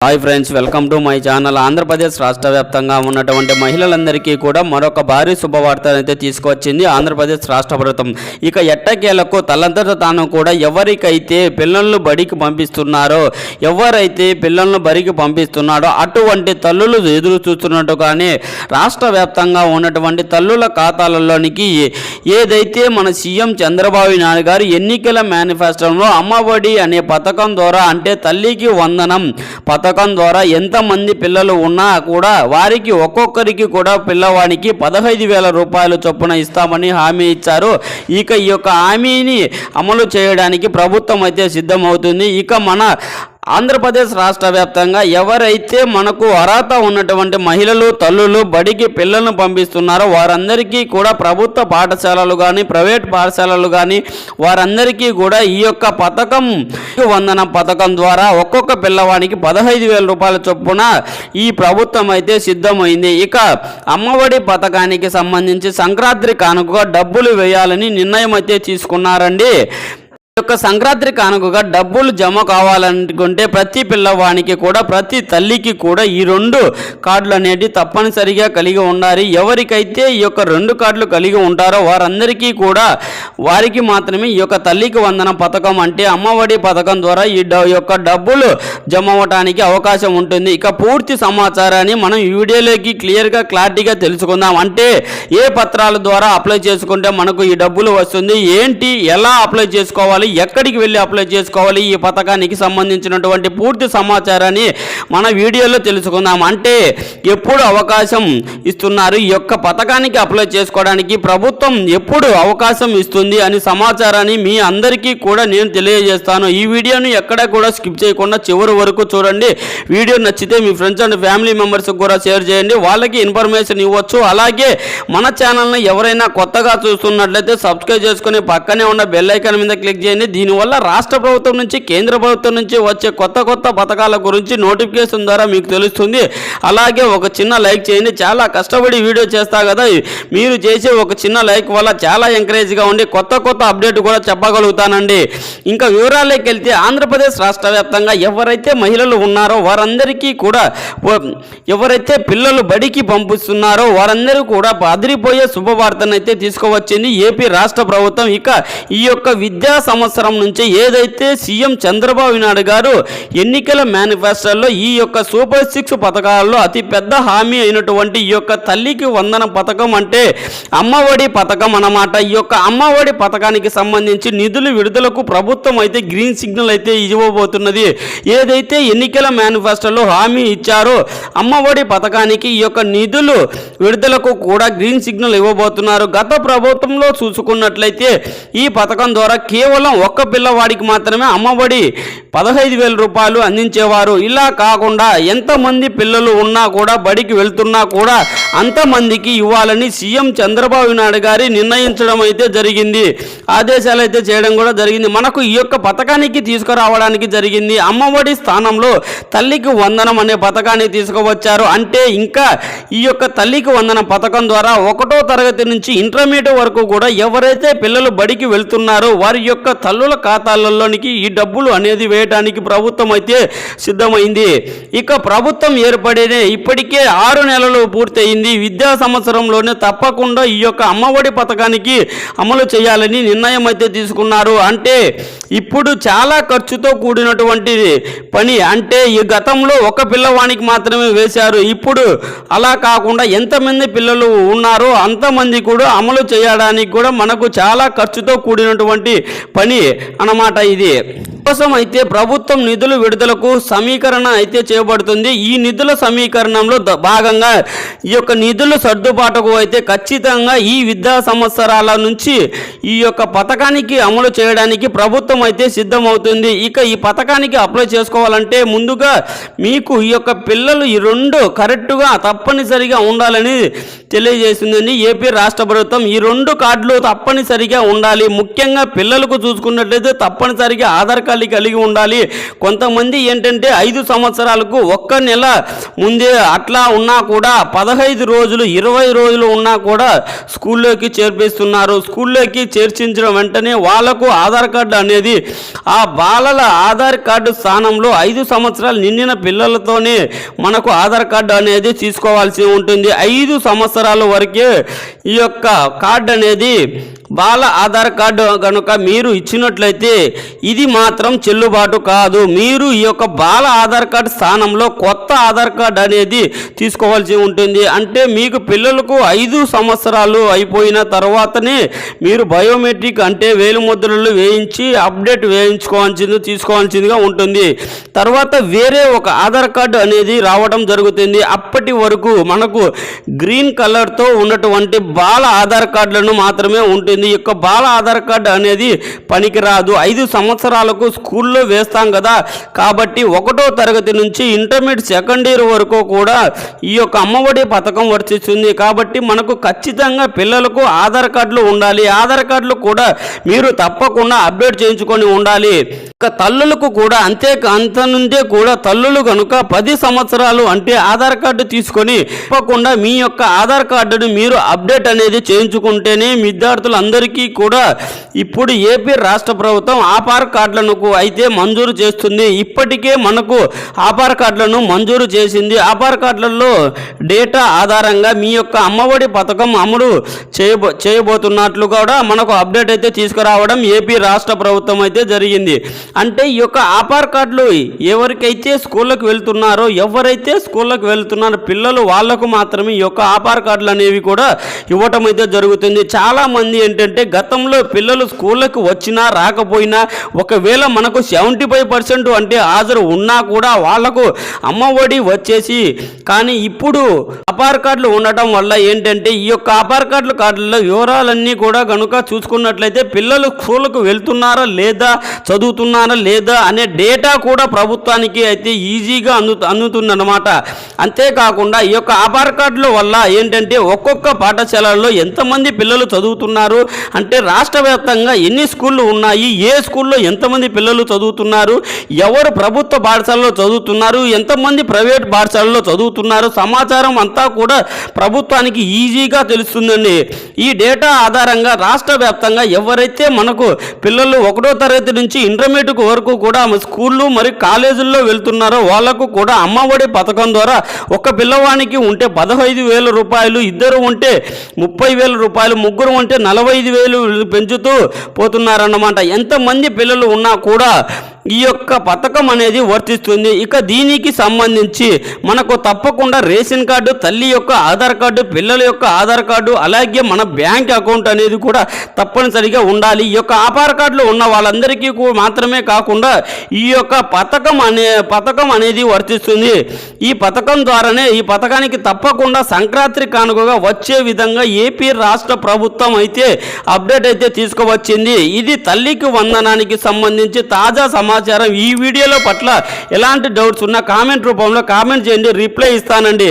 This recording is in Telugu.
Hi friends welcome to my channel Andhra Pradesh రాష్ట్ర వ్యాప్తంగా ఉన్నటువంటి మహిళలందరికీ కూడా మరొక భారీ శుభవార్తను అయితే తీసుకొచ్చింది ఆంధ్రప్రదేశ్ రాష్ట్ర ప్రభుత్వం. ఇక ఎట్టకేలకు తల్లంతట తాను కూడా ఎవరికైతే పిల్లలను బడికి పంపిస్తున్నారో ఎవరైతే పిల్లలను బడికి పంపిస్తున్నాడో అటువంటి తల్లులు ఎదురు చూస్తున్నట్టుగానే రాష్ట్ర వ్యాప్తంగా ఉన్నటువంటి తల్లుల ఖాతాలలోనికి ఏదైతే మన సీఎం చంద్రబాబు నాయుడు గారు ఎన్నికల మేనిఫెస్టోలో అమ్మఒడి అనే పథకం ద్వారా అంటే తల్లికి వందనం పథకం పథకం ద్వారా ఎంతమంది పిల్లలు ఉన్నా కూడా వారికి ఒక్కొక్కరికి కూడా పిల్లవానికి పదహైదు వేల రూపాయలు చొప్పున ఇస్తామని హామీ ఇచ్చారు. ఇక ఈ యొక్క హామీని అమలు చేయడానికి ప్రభుత్వం అయితే సిద్ధమవుతుంది. ఇక మన ఆంధ్రప్రదేశ్ రాష్ట్ర వ్యాప్తంగా ఎవరైతే మనకు అర్హత ఉన్నటువంటి మహిళలు తల్లులు బడికి పిల్లలను పంపిస్తున్నారో వారందరికీ కూడా ప్రభుత్వ పాఠశాలలు కానీ ప్రైవేట్ పాఠశాలలు కానీ వారందరికీ కూడా ఈ యొక్క పథకం వందన పథకం ద్వారా ఒక్కొక్క పిల్లవానికి పదహైదు వేల రూపాయల చొప్పున ఈ ప్రభుత్వం అయితే సిద్ధమైంది. ఇక అమ్మఒడి పథకానికి సంబంధించి సంక్రాంతి కానుకగా డబ్బులు వేయాలని నిర్ణయం అయితే తీసుకున్నారండి. యొక్క సంక్రాంతి కానుకగా డబ్బులు జమ కావాలనుకుంటే ప్రతి పిల్లవానికి కూడా ప్రతి తల్లికి కూడా ఈ రెండు కార్డులు అనేటివి తప్పనిసరిగా కలిగి ఉండాలి. ఎవరికైతే ఈ యొక్క రెండు కార్డులు కలిగి ఉంటారో వారందరికీ కూడా వారికి మాత్రమే ఈ యొక్క తల్లికి వందన పథకం అంటే అమ్మఒడి పథకం ద్వారా ఈ డ- యొక్క డబ్బులు జమ అవ్వటానికి అవకాశం ఉంటుంది. ఇక పూర్తి సమాచారాన్ని మనం ఈ వీడియోలోకి క్లియర్గా క్లారిటీగా తెలుసుకుందాం. అంటే ఏ పత్రాల ద్వారా అప్లై చేసుకుంటే మనకు ఈ డబ్బులు వస్తుంది? ఏంటి? ఎలా అప్లై చేసుకోవాలి? ఎక్కడికి వెళ్ళి అప్లై చేసుకోవాలి? ఈ పథకానికి సంబంధించినటువంటి పూర్తి సమాచారాన్ని మన వీడియోలో తెలుసుకుందాం. అంటే ఎప్పుడు అవకాశం ఇస్తున్నారు? ఈ యొక్క పథకానికి అప్లై చేసుకోవడానికి ప్రభుత్వం ఎప్పుడు అవకాశం ఇస్తుంది? అని సమాచారాన్ని మీ అందరికీ కూడా నేను తెలియజేస్తాను. ఈ వీడియోను ఎక్కడ కూడా స్కిప్ చేయకుండా చివరి వరకు చూడండి. వీడియో నచ్చితే మీ ఫ్రెండ్స్ అండ్ ఫ్యామిలీ మెంబర్స్కి కూడా షేర్ చేయండి. వాళ్ళకి ఇన్ఫర్మేషన్ ఇవ్వచ్చు. అలాగే మన ఛానల్ని ఎవరైనా కొత్తగా చూస్తున్నట్లయితే సబ్స్క్రైబ్ చేసుకుని పక్కనే ఉన్న బెల్ ఐకాన్ మీద క్లిక్ చేయండి. దీనివల్ల రాష్ట్ర ప్రభుత్వం నుంచి కేంద్ర ప్రభుత్వం నుంచి వచ్చే కొత్త కొత్త పథకాల గురించి నోటిఫికేషన్ ద్వారా మీకు తెలుస్తుంది. అలాగే ఒక చిన్న లైక్ చేయండి. చాలా కష్టపడి వీడియో చేస్తా కదా. మీరు చేసే ఒక చిన్న లైక్ వల్ల చాలా ఎంకరేజ్గా ఉండి కొత్త కొత్త అప్డేట్ కూడా చెప్పగలుగుతానండి. ఇంకా వివరాల్లోకి వెళ్తే ఆంధ్రప్రదేశ్ రాష్ట్ర వ్యాప్తంగా ఎవరైతే మహిళలు ఉన్నారో వారందరికీ కూడా ఎవరైతే పిల్లలు బడికి పంపిస్తున్నారో వారందరూ కూడా అదిరిపోయే శుభవార్తను అయితే తీసుకువచ్చింది ఏపీ రాష్ట్ర ప్రభుత్వం. ఇక ఈ యొక్క విద్యా సంవత్సరం నుంచి ఏదైతే సీఎం చంద్రబాబు నాయుడు గారు ఎన్నికల మేనిఫెస్టోలో ఈ యొక్క సూపర్ సిక్స్ పథకాల్లో అతి పెద్ద హామీ అయినటువంటి ఈ యొక్క తల్లికి వందన పథకం అంటే అమ్మఒడి పథకం అన్నమాట. ఈ యొక్క అమ్మఒడి పథకానికి సంబంధించి నిధులు విడుదలకు ప్రభుత్వం అయితే గ్రీన్ సిగ్నల్ అయితే ఇవ్వబోతున్నది. ఏదైతే ఎన్నికల మేనిఫెస్టోలో హామీ ఇచ్చారో అమ్మఒడి పథకానికి ఈ యొక్క నిధులు విడుదలకు కూడా గ్రీన్ సిగ్నల్ ఇవ్వబోతున్నారు. గత ప్రభుత్వంలో చూసుకున్నట్లయితే ఈ పథకం ద్వారా కేవలం ఒక్క పిల్లవాడికి మాత్రమే అమ్మఒడి పదహైదు వేల రూపాయలు అందించేవారు. ఇలా కాకుండా ఎంతమంది పిల్లలు ఉన్నా కూడా బడికి వెళ్తున్నా కూడా అంతమందికి ఇవ్వాలని సీఎం చంద్రబాబు నాయుడు గారి నిర్ణయించడం అయితే జరిగింది. ఆదేశాలు అయితే చేయడం కూడా జరిగింది. మనకు ఈ యొక్క పథకానికి తీసుకురావడానికి జరిగింది. అమ్మఒడి స్థానంలో తల్లికి వందనం అనే పథకాన్ని తీసుకువచ్చారు. అంటే ఇంకా ఈ యొక్క తల్లికి వందనం పథకం ద్వారా ఒకటో తరగతి నుంచి ఇంటర్మీడియట్ వరకు కూడా ఎవరైతే పిల్లలు బడికి వెళ్తున్నారో వారి యొక్క తల్లుల ఖాతాలలోనికి ఈ డబ్బులు అనేది వేయడానికి ప్రభుత్వం అయితే సిద్ధమైంది. ఇక ప్రభుత్వం ఏర్పడినే ఇప్పటికే ఆరు నెలలు పూర్తయింది. విద్యా సంవత్సరంలోనే తప్పకుండా ఈ యొక్క అమ్మఒడి పథకానికి అమలు చేయాలని నిర్ణయం అయితే తీసుకున్నారు. అంటే ఇప్పుడు చాలా ఖర్చుతో కూడినటువంటి పని. అంటే ఈ గతంలో ఒక పిల్లవానికి మాత్రమే వేశారు. ఇప్పుడు అలా కాకుండా ఎంతమంది పిల్లలు ఉన్నారో అంతమంది కూడా అమలు చేయడానికి కూడా మనకు చాలా ఖర్చుతో కూడినటువంటి పని అన్నమాట ఇది. కోసం అయితే ప్రభుత్వం నిధులు విడుదలకు సమీకరణ అయితే చేయబడుతుంది. ఈ నిధుల సమీకరణంలో భాగంగా ఈ యొక్క నిధుల సర్దుబాటుకు అయితే ఖచ్చితంగా ఈ విద్యా సంవత్సరాల నుంచి ఈ యొక్క పథకానికి అమలు చేయడానికి ప్రభుత్వం అయితే సిద్ధమవుతుంది. ఇక ఈ పథకానికి అప్లై చేసుకోవాలంటే ముందుగా మీకు ఈ యొక్క పిల్లలు ఈ రెండు కరెక్టుగా తప్పనిసరిగా ఉండాలని తెలియజేసిందండి ఏపీ రాష్ట్ర ప్రభుత్వం. ఈ రెండు కార్డులు తప్పనిసరిగా ఉండాలి. ముఖ్యంగా పిల్లలకు చూసుకున్నట్లయితే తప్పనిసరిగా ఆధార్ కార్డు ఉండాలి కలిగి ఉండాలి. కొంతమంది ఏంటంటే ఐదు సంవత్సరాలకు ఒక్క నెల ముందే అట్లా ఉన్నా కూడా పదహైదు రోజులు ఇరవై రోజులు ఉన్నా కూడా స్కూల్లోకి చేర్పిస్తున్నారు. స్కూల్లోకి చేర్చించిన వెంటనే వాళ్ళకు ఆధార్ కార్డు అనేది ఆ బాలల ఆధార్ కార్డు స్థానంలో ఐదు సంవత్సరాలు నిండిన పిల్లలతోనే మనకు ఆధార్ కార్డు అనేది తీసుకోవాల్సి ఉంటుంది. ఐదు సంవత్సరాల వరకే ఈ యొక్క కార్డు అనేది బాల ఆధార్ కార్డు కనుక మీరు ఇచ్చినట్లయితే ఇది మాత్రం చెల్లుబాటు కాదు. మీరు ఈ యొక్క బాల ఆధార్ కార్డు స్థానంలో కొత్త ఆధార్ కార్డు అనేది తీసుకోవాల్సి ఉంటుంది. అంటే మీకు పిల్లలకు ఐదు సంవత్సరాలు అయిపోయిన తర్వాతనే మీరు బయోమెట్రిక్ అంటే వేలిముద్రలు వేయించి అప్డేట్ వేయించుకోవాల్సింది తీసుకోవాల్సిందిగా ఉంటుంది. తర్వాత వేరే ఒక ఆధార్ కార్డు అనేది రావడం జరుగుతుంది. అప్పటి వరకు మనకు గ్రీన్ కలర్తో ఉన్నటువంటి బాల ఆధార్ కార్డులను మాత్రమే ఉంటుంది. ఈ యొక్క బాల ఆధార్ కార్డు అనేది పనికిరాదు. ఐదు సంవత్సరాలకు స్కూల్లో వేస్తాం కదా. కాబట్టి ఒకటో తరగతి నుంచి ఇంటర్మీడియట్ సెకండ్ ఇయర్ వరకు కూడా ఈ యొక్క అమ్మఒడి పథకం వర్తిస్తుంది. కాబట్టి మనకు ఖచ్చితంగా పిల్లలకు ఆధార్ కార్డులు ఉండాలి. ఆధార్ కార్డులు కూడా మీరు తప్పకుండా అప్డేట్ చేయించుకొని ఉండాలి. ఒక తల్లులకు కూడా అంతే అంత నుండే కూడా తల్లులు కనుక పది సంవత్సరాలు అంటే ఆధార్ కార్డు తీసుకొని తప్పకుండా మీ యొక్క ఆధార్ కార్డును మీరు అప్డేట్ అనేది చేయించుకుంటేనే విద్యార్థులందరికీ కూడా ఇప్పుడు ఏపీ రాష్ట్ర ప్రభుత్వం ఆపార్ కార్డులను అయితే మంజూరు చేస్తుంది. ఇప్పటికే మనకు ఆధార్ కార్డులను మంజూరు చేసింది. ఆపార్ కార్డులలో డేటా ఆధారంగా మీ యొక్క అమ్మఒడి పథకం అమలు చేయబో చేయబోతున్నట్లు కూడా మనకు అప్డేట్ అయితే తీసుకురావడం ఏపీ రాష్ట్ర ప్రభుత్వం అయితే జరిగింది. అంటే ఈ యొక్క ఆధార్ కార్డులు ఎవరికైతే స్కూళ్ళకు వెళ్తున్నారో ఎవరైతే స్కూళ్ళకు వెళ్తున్నారో పిల్లలు వాళ్ళకు మాత్రమే ఈ యొక్క ఆధార్ కార్డులు అనేవి కూడా ఇవ్వటం అయితే జరుగుతుంది. చాలా మంది ఏంటంటే గతంలో పిల్లలు స్కూళ్ళకు వచ్చినా రాకపోయినా ఒకవేళ మనకు సెవెంటీ ఫైవ్ పర్సెంట్ అంటే హాజరు ఉన్నా కూడా వాళ్ళకు అమ్మఒడి వచ్చేసి కానీ ఇప్పుడు అపార్ కార్డులు ఉండటం వల్ల ఏంటంటే ఈ యొక్క అపార్ కార్డుల కార్డులలో వివరాలన్నీ కూడా కనుక చూసుకున్నట్లయితే పిల్లలు స్కూళ్ళకు వెళ్తున్నారా లేదా చదువుతున్నారా లేదా అనే డేటా కూడా ప్రభుత్వానికి అయితే ఈజీగా అందు అందుతుందన్నమాట. అంతేకాకుండా ఈ యొక్క ఆధార్ కార్డుల వల్ల ఏంటంటే ఒక్కొక్క పాఠశాలల్లో ఎంతమంది పిల్లలు చదువుతున్నారు? అంటే రాష్ట్ర వ్యాప్తంగా ఎన్ని స్కూళ్ళు ఉన్నాయి? ఏ స్కూల్లో ఎంతమంది పిల్లలు చదువుతున్నారు? ఎవరు ప్రభుత్వ పాఠశాలలో చదువుతున్నారు? ఎంతమంది ప్రైవేట్ పాఠశాలలో చదువుతున్నారు? సమాచారం అంతా కూడా ప్రభుత్వానికి ఈజీగా తెలుస్తుందండి. ఈ డేటా ఆధారంగా రాష్ట్ర వ్యాప్తంగా ఎవరైతే మనకు పిల్లలు ఒకటో తరగతి నుంచి ఇంటర్మీడియట్ వరకు కూడా స్కూళ్ళు మరియు కాలేజీల్లో వెళ్తున్నారో వాళ్ళకు కూడా అమ్మఒడి పథకం ద్వారా ఒక పిల్ల పిల్లవానికి ఉంటే పదహైదు వేల రూపాయలు ఇద్దరు ఉంటే ముప్పై వేల రూపాయలు ముగ్గురు ఉంటే నలభై ఐదు వేలు పెంచుతూ పోతున్నారన్నమాట. ఎంతమంది పిల్లలు ఉన్నా కూడా ఈ యొక్క పథకం అనేది వర్తిస్తుంది. ఇక దీనికి సంబంధించి మనకు తప్పకుండా రేషన్ కార్డు తల్లి యొక్క ఆధార్ కార్డు పిల్లల యొక్క ఆధార్ కార్డు అలాగే మన బ్యాంక్ అకౌంట్ అనేది కూడా తప్పనిసరిగా ఉండాలి. ఈ యొక్క ఆధార్ కార్డులు ఉన్న వాళ్ళందరికీ మాత్రమే కాకుండా ఈ యొక్క పథకం అనే పథకం అనేది వర్తిస్తుంది. ఈ పథకం ద్వారానే ఈ పథకానికి తప్పకుండా సంక్రాంతి కానుకగా వచ్చే విధంగా ఏపీ రాష్ట్ర ప్రభుత్వం అయితే అప్డేట్ అయితే తీసుకువచ్చింది. ఇది తల్లికి వందనానికి సంబంధించి తాజా సమాచారం ఈ వీడియోలో పట్ల ఎలాంటి డౌట్స్ ఉన్నా కామెంట్ రూపంలో కామెంట్ చేయండి రిప్లై ఇస్తానండి.